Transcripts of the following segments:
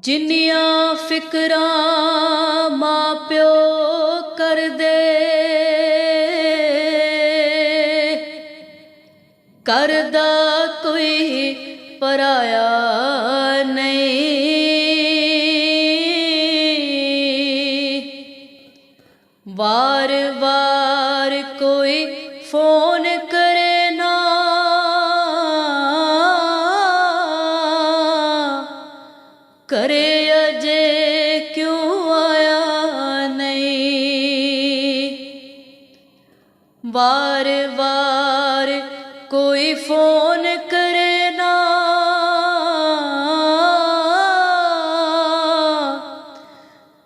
ਜਿੰਨੀਆਂ ਫਿਕਰਾਂ ਮਾਪਿਓ ਕਰਦੇ ਕਰਦਾ ਕੋਈ ਪਰਾਇਆ ਨਹੀਂ। ਵਾਰ ਵਾਰ ਕੋਈ ਫੋਨ ਕਰ ਕਰੇ ਅਜੇ ਕਿਉਂ ਆਇਆ ਨਹੀਂ? ਵਾਰ ਵਾਰ ਕੋਈ ਫੋਨ ਕਰੇ ਨਾ।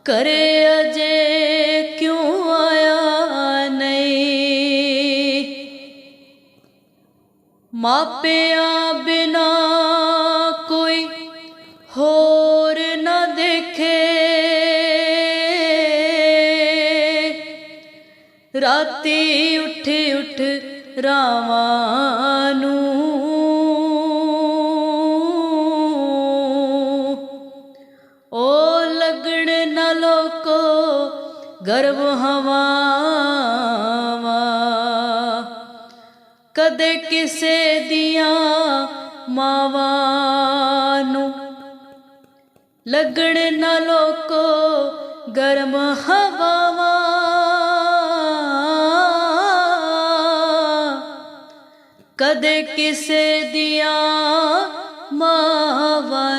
ਕਰੇ ਅਜੇ ਕਿਉਂ ਆਇਆ ਨਹੀਂ? ਮਾਪਿਆਂ ਰਾਤੀ ਉੱਠ ਉੱਠ ਰਾਵਾਂ ਨੂੰ। ਓ ਲੱਗਣ ਨਾ ਲੋਕੋ ਗਰਵ ਹਵਾਵਾਂ। ਕਦੇ ਕਿਸੇ ਦੀਆਂ ਮਾਵਾਂ ਨੂੰ। ਲੱਗਣ ਨਾ ਲੋਕੋ ਗਰਮ ਹਵਾਵਾਂ ਕਦੇ ਕਿਸੇ ਦੀਆਂ ਮਾਵਾ